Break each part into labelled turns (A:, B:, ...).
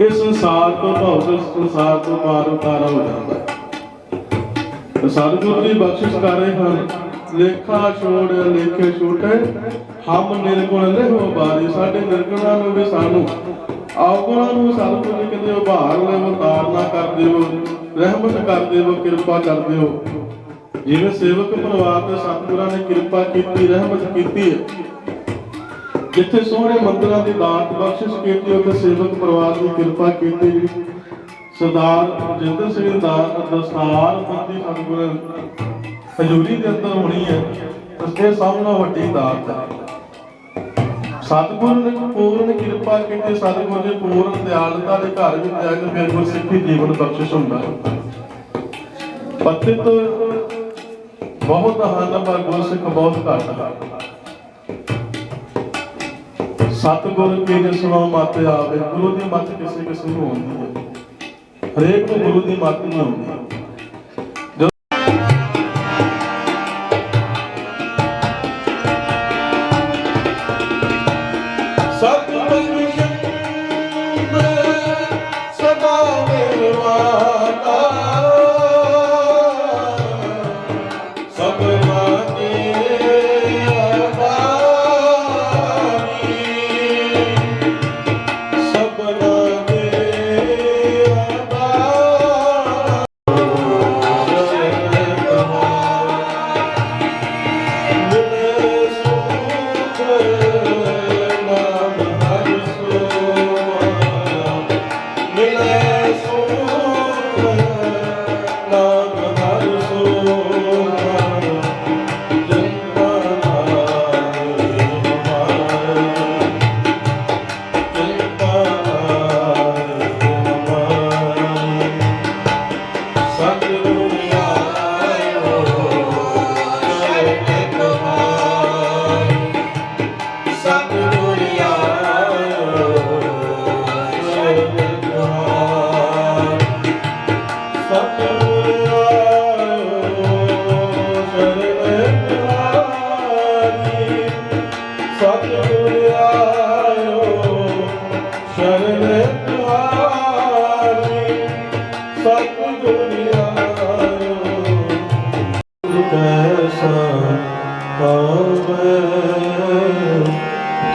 A: ਇਹ ਸੰਸਾਰ ਤੋਂ ਭੌਤਿਕ ਸੰਸਾਰ ਤੋਂ ਪਾਰ ਉਤਾਰਾ ਹੋ ਜਾਂਦਾ ਹੈ। ਤੇ ਸਤਿਗੁਰੂ ਬਖਸ਼ਿਸ਼ ਕਰ ਰਹੇ ਹਨ। ਲੇਖਾ ਛੋੜ, ਲੇਖੇ ਛੋਟੇ, ਹਮ ਨਿਰਗੁਣ ਲਿਹੋ ਬਾਰੀ। ਸਾਡੇ ਨਿਰਗੁਣਾਂ ਨੂੰ ਵੀ ਸਾਨੂੰ ਆਗੁਣਾਂ ਨੂੰ ਸਤਿਗੁਰੂ ਜੀ ਕਹਿੰਦੇ ਉਭਾਰ ਲੈ ਉਤਾਰਨਾ ਕਰ ਦਿਓ ਰਹਿਮਤ ਕਰ ਦਿਓ ਕਿਰਪਾ ਕਰ ਦਿਓ ਜਿਵੇਂ ਸੇਵਕ ਪਰਿਵਾਰ ਤੇ ਸਤਿਗੁਰਾਂ ਨੇ ਕਿਰਪਾ ਕੀਤੀ, ਰਹਿਮਤ ਕੀਤੀ ਹੈ। ਜਿੱਥੇ ਸੋਹਣੇ ਮੰਦਰਾਂ ਦੀ ਦਾਤ ਬਖਸ਼ਿਸ਼ ਕੀਤੀ, ਉੱਥੇ ਸੇਵਕ ਪਰਿਵਾਰ ਦੀ ਕਿਰਪਾ ਕੀਤੀ। ਜੀ ਸਰਦਾਰ ਜਿੰਦਰ ਸਿੰਘ ਦਾ ਦਸਤਾਰ ਬੰਦੀ ਸਤਿਗੁਰ ਹਜ਼ੂਰੀ ਦੇ ਅੰਦਰ ਹੋਣੀ ਹੈ। ਉਸਦੇ ਸਾਹਮਣੇ ਵੱਡੀ ਦਾਤ ਹੈ। ਸਤਿਗੁਰ ਨੇ ਪੂਰਨ ਕਿਰਪਾ ਕੀਤੀ, ਸਤਿਗੁਰ ਦੇ ਪੂਰਨ ਦਿਆਲਤਾ ਦੇ ਘਰ ਵਿੱਚ ਜਾ ਕੇ ਫਿਰ ਗੁਰਸਿੱਖੀ ਜੀਵਨ ਬਖਸ਼ਿਸ਼ ਹੁੰਦਾ ਹੈ। ਪਤਿਤ ਬਹੁਤ ਹਨ, ਪਰ ਗੁਰਸਿੱਖ ਬਹੁਤ ਘੱਟ ਹਨ। ਸਤਿਗੁਰ ਕੀ ਜਿਸਵਾ ਮਤ ਆਵੇ, ਗੁਰੂ ਦੀ ਮੱਤ ਕਿਸੇ ਕਿਸੇ ਨੂੰ ਆਉਂਦੀ ਹੈ ਹਰੇਕ ਨੂੰ ਗੁਰੂ ਦੀ ਮੱਤ ਨਹੀਂ ਆਉਂਦੀ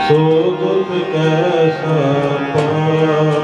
A: ਸੋ ਦੁਖ ਕੈਸਾ ਪਾਵੇ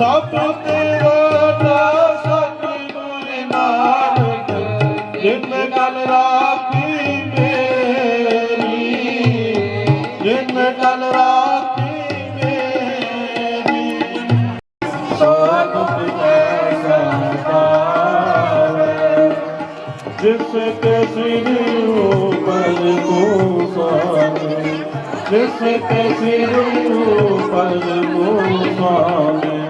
A: ਸਭ ਤੇਰਾ ਦਾ ਸਤਿਗੁਰ ਨਾਨਕ ਜਿਨ ਗਲ ਰਾਖੀ ਮੇਰੀ ਜਿਨ ਗਲ ਰਾਖੀ ਮੇਰੀ। ਸਭ ਤੇ ਸੰਸਾਰ ਜਿਸ ਤੇ ਸਿਰ ਉਪਰ ਕੋ ਸਾਮੇ ਜਿਸ ਤੇ ਸਿਰ ਉਪਰ ਕੋ ਸਾਮੇ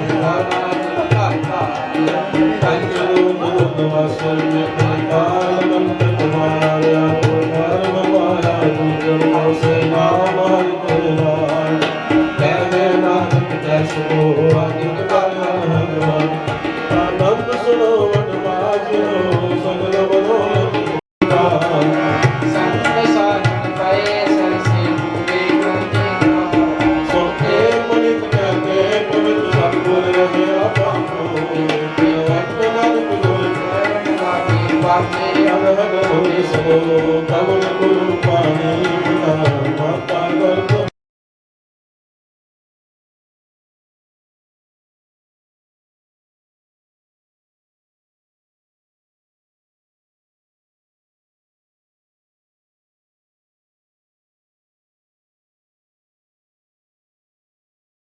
A: બધો વનવાસ્યો સગલો બધો